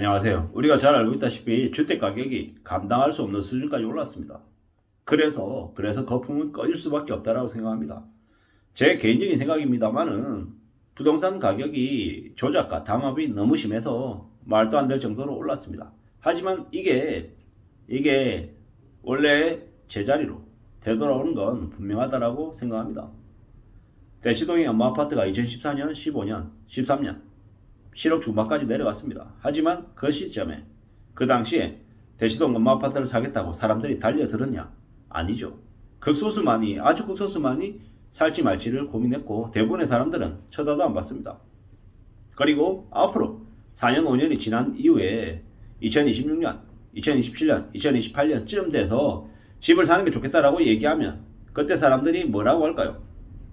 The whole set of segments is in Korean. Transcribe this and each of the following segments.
안녕하세요. 우리가 잘 알고 있다시피 주택 가격이 감당할 수 없는 수준까지 올랐습니다. 그래서 그래서 거품은 꺼질 수밖에 없다라고 생각합니다. 제 개인적인 생각입니다만은 부동산 가격이 조작과 담합이 너무 심해서 말도 안 될 정도로 올랐습니다. 하지만 이게 이게 원래 제자리로 되돌아오는 건 분명하다라고 생각합니다. 대치동의 연마 아파트가 2014년, 15년, 13년 7억 중반까지 내려갔습니다. 하지만 그 시점에 그 당시에 대시동 엄마 아파트를 사겠다고 사람들이 달려들었냐? 아니죠. 극소수만이 아주 극소수만이 살지 말지를 고민했고 대부분의 사람들은 쳐다도 안 봤습니다. 그리고 앞으로 4년 5년이 지난 이후에 2026년, 2027년, 2028년쯤 돼서 집을 사는 게 좋겠다라고 얘기하면 그때 사람들이 뭐라고 할까요?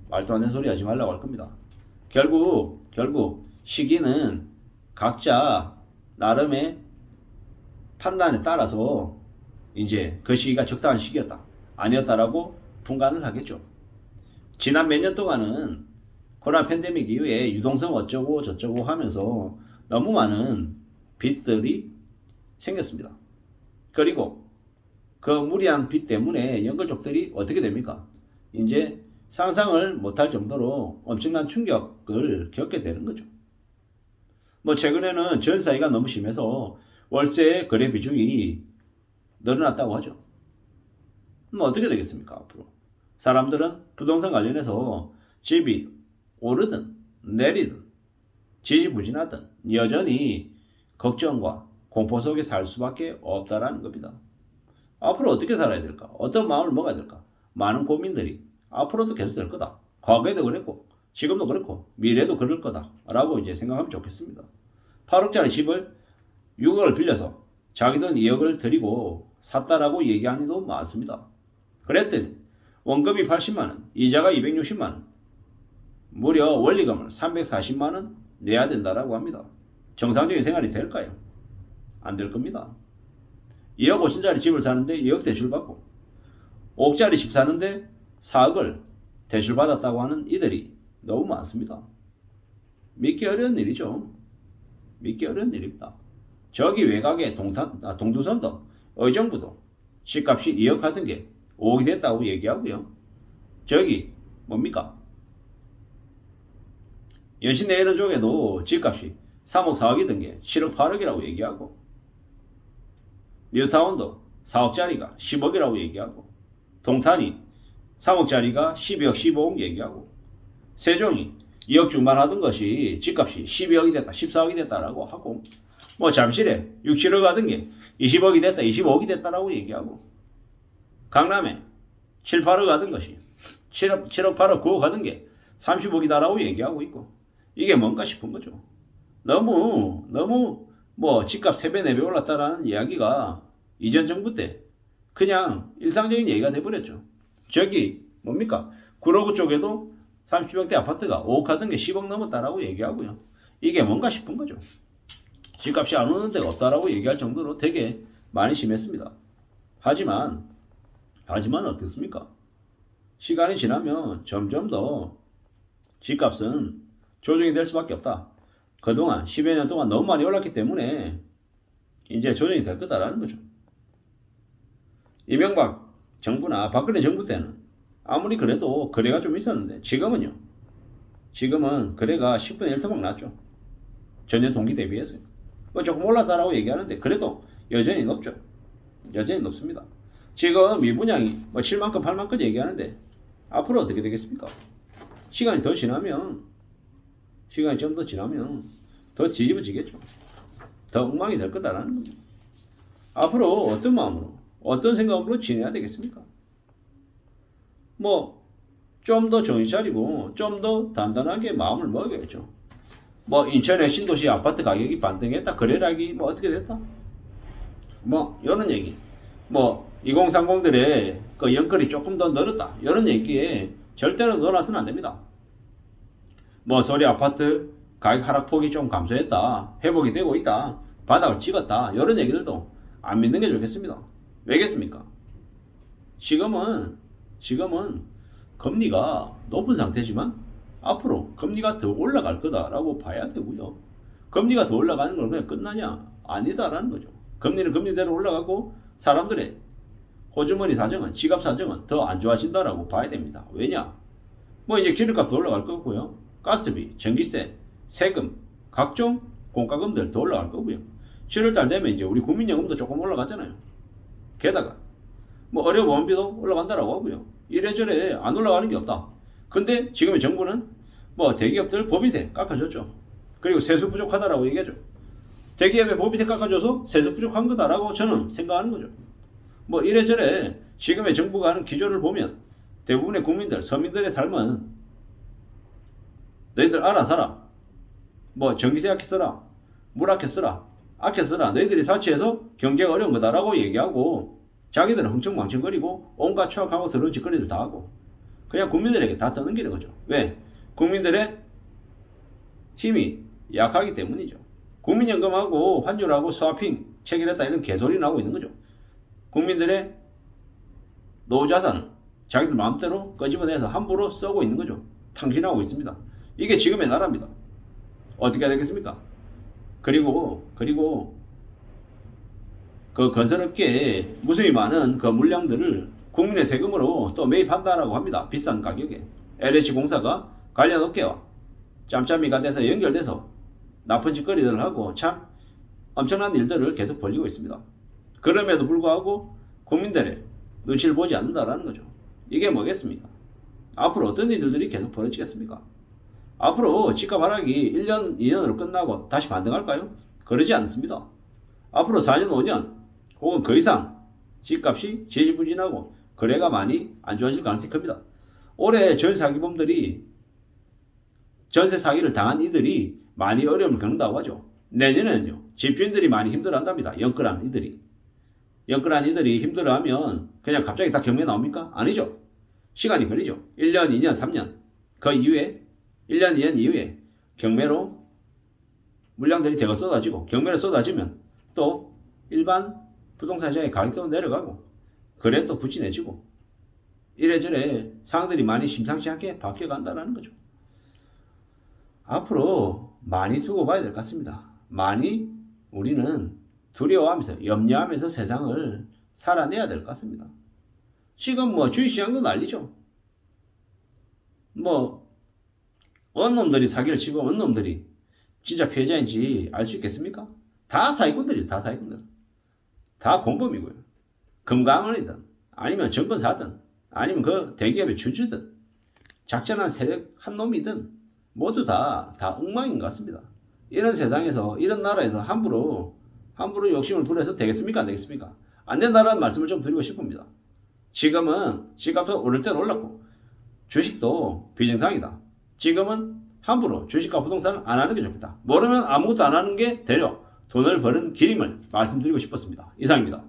말도 안 되는 소리 하지 말라고 할 겁니다. 결국 결국 시기는 각자 나름의 판단에 따라서 이제 그 시기가 적당한 시기였다 아니었다라고 분간을 하겠죠. 지난 몇 년 동안은 코로나 팬데믹 이후에 유동성 어쩌고 저쩌고 하면서 너무 많은 빚들이 생겼습니다. 그리고 그 무리한 빚 때문에 연결족들이 어떻게 됩니까? 이제 상상을 못할 정도로 엄청난 충격을 겪게 되는 거죠. 뭐 최근에는 전사이가 너무 심해서 월세 거래 비중이 늘어났다고 하죠. 뭐 어떻게 되겠습니까 앞으로? 사람들은 부동산 관련해서 집이 오르든 내리든 지지부진하든 여전히 걱정과 공포 속에 살 수밖에 없다라는 겁니다. 앞으로 어떻게 살아야 될까? 어떤 마음을 먹어야 될까? 많은 고민들이 앞으로도 계속 될 거다. 과거에도 그랬고 지금도 그렇고 미래도 그럴 거다라고 이제 생각하면 좋겠습니다. 8억짜리 집을 6억을 빌려서 자기 돈 2억을 드리고 샀다라고 얘기하는 이도 많습니다. 그랬더니 원금이 80만 원, 이자가 260만 원, 무려 원리금을 340만 원 내야 된다라고 합니다. 정상적인 생활이 될까요? 안 될 겁니다. 2억 5천짜리 집을 사는데 2억 대출 받고 5억짜리 집 사는데 4억을 대출 받았다고 하는 이들이 너무 많습니다. 믿기 어려운 일이죠. 믿기 어려운 일입니다. 저기 외곽의 동산, 아, 동두선도 의정부도 집값이 2억 하던 게 5억이 됐다고 얘기하고요. 저기 뭡니까? 연신 내리는 쪽에도 집값이 3억 4억이던 게 7억 8억이라고 얘기하고 뉴타운도 4억짜리가 10억이라고 얘기하고 동탄이 3억짜리가 12억 15억 얘기하고 세종이 2억 중반 하던 것이 집값이 12억이 됐다 14억이 됐다라고 하고 뭐 잠실에 6, 7억 하던 게 20억이 됐다 25억이 됐다라고 얘기하고 강남에 7, 8억 하던 것이 7억, 7억 8억 9억 하던 게 30억이다라고 얘기하고 있고 이게 뭔가 싶은 거죠. 너무 너무 뭐 집값 3배 4배 올랐다라는 이야기가 이전 정부 때 그냥 일상적인 얘기가 돼버렸죠. 저기 뭡니까? 구로구 쪽에도 30평대 아파트가 5억 하던 게 10억 넘었다라고 얘기하고요. 이게 뭔가 싶은 거죠. 집값이 안 오는 데가 없다라고 얘기할 정도로 되게 많이 심했습니다. 하지만 하지만 어떻습니까? 시간이 지나면 점점 더 집값은 조정이 될 수밖에 없다. 그동안 10여 년 동안 너무 많이 올랐기 때문에 이제 조정이 될 거다라는 거죠. 이명박 정부나 박근혜 정부 때는 아무리 그래도 거래가 좀 있었는데 지금은요. 지금은 거래가 10분의 1 토막 났죠. 전년 동기 대비해서요. 뭐 조금 올랐다라고 얘기하는데 그래도 여전히 높죠. 여전히 높습니다. 지금 미분양이 뭐 7만건 8만건 얘기하는데 앞으로 어떻게 되겠습니까? 시간이 더 지나면 시간이 좀 더 지나면 더 뒤집어지겠죠. 더 엉망이 될 거다라는 겁니다. 앞으로 어떤 마음으로 어떤 생각으로 지내야 되겠습니까? 뭐 좀 더 정신 차리고 좀 더 단단하게 마음을 먹어야죠. 뭐 인천의 신도시 아파트 가격이 반등했다 거래량이 뭐 어떻게 됐다 뭐 이런 얘기 뭐 2030들의 그 연끌이 조금 더 늘었다 이런 얘기에 절대로 놀아서는 안 됩니다. 뭐 소리 아파트 가격 하락폭이 좀 감소했다 회복이 되고 있다 바닥을 찍었다 이런 얘기들도 안 믿는 게 좋겠습니다. 왜겠습니까? 지금은 지금은 금리가 높은 상태지만 앞으로 금리가 더 올라갈 거다라고 봐야 되고요. 금리가 더 올라가는 걸 그냥 끝나냐? 아니다라는 거죠. 금리는 금리대로 올라가고 사람들의 호주머니 사정은 지갑 사정은 더 안 좋아진다라고 봐야 됩니다. 왜냐? 뭐 이제 기름값도 올라갈 거고요. 가스비, 전기세, 세금, 각종 공과금들 더 올라갈 거고요. 7월달 되면 이제 우리 국민연금도 조금 올라가잖아요. 게다가 뭐 의료보험비도 올라간다라고 하고요. 이래저래 안 올라가는 게 없다. 근데 지금의 정부는 뭐 대기업들 법인세 깎아줬죠. 그리고 세수 부족하다라고 얘기하죠. 대기업의 법인세 깎아줘서 세수 부족한 거다라고 저는 생각하는 거죠. 뭐 이래저래 지금의 정부가 하는 기조를 보면 대부분의 국민들, 서민들의 삶은 너희들 알아 살아. 뭐 전기세 아껴 써라. 물 아껴 써라. 아껴 써라. 너희들이 사치해서 경제가 어려운 거다라고 얘기하고 자기들은 흥청망청거리고 온갖 추악하고 더러운 짓거리들 다 하고 그냥 국민들에게 다 떠넘기는 거죠. 왜? 국민들의 힘이 약하기 때문이죠. 국민연금하고 환율하고 스와핑 체결했다 이런 개소리 나오고 있는 거죠. 국민들의 노자산을 자기들 마음대로 끄집어내서 함부로 쓰고 있는 거죠. 탕진하고 있습니다. 이게 지금의 나라입니다. 어떻게 해야 되겠습니까? 그리고 그리고 그 건설업계에 무수히 많은 그 물량들을 국민의 세금으로 또 매입한다라고 합니다. 비싼 가격에. LH 공사가 관련 업계와 짬짬이가 돼서 연결돼서 나쁜 짓거리들을 하고 참 엄청난 일들을 계속 벌이고 있습니다. 그럼에도 불구하고 국민들의 눈치를 보지 않는다라는 거죠. 이게 뭐겠습니까? 앞으로 어떤 일들이 계속 벌어지겠습니까? 앞으로 집값 하락이 1년, 2년으로 끝나고 다시 반등할까요? 그러지 않습니다. 앞으로 4년, 5년 혹은 그 이상 집값이 지지부진하고 거래가 많이 안 좋아질 가능성이 큽니다. 올해 전 사기범들이 전세 사기를 당한 이들이 많이 어려움을 겪는다고 하죠. 내년에는요. 집주인들이 많이 힘들어한답니다. 연끌한 이들이. 연끌한 이들이 힘들어하면 그냥 갑자기 다 경매 나옵니까? 아니죠. 시간이 걸리죠. 1년, 2년, 3년. 그 이후에 1년, 2년 이후에 경매로 물량들이 대거 쏟아지고 경매로 쏟아지면 또 일반 부동산 시장의 가격도 내려가고 거래도 부진해지고 이래저래 상황들이 많이 심상치 않게 바뀌어간다는 거죠. 앞으로 많이 두고 봐야 될 것 같습니다. 많이 우리는 두려워하면서 염려하면서 세상을 살아내야 될 것 같습니다. 지금 뭐 주식시장도 난리죠. 뭐 어느 놈들이 사기를 치고 어느 놈들이 진짜 피해자인지 알 수 있겠습니까? 다 사기꾼들이에요. 다 사기꾼들. 다 공범이고요. 금강원이든 아니면 정권사든 아니면 그 대기업의 주주든 작전한 세력 한 놈이든 모두 다, 다 엉망인 것 같습니다. 이런 세상에서, 이런 나라에서 함부로, 함부로 욕심을 부려서 되겠습니까? 안 되겠습니까? 안 된다는 말씀을 좀 드리고 싶습니다. 지금은 집값도 오를 때는 올랐고, 주식도 비정상이다. 지금은 함부로 주식과 부동산을 안 하는 게 좋겠다. 모르면 아무것도 안 하는 게 되려 돈을 버는 길임을 말씀드리고 싶었습니다. 이상입니다.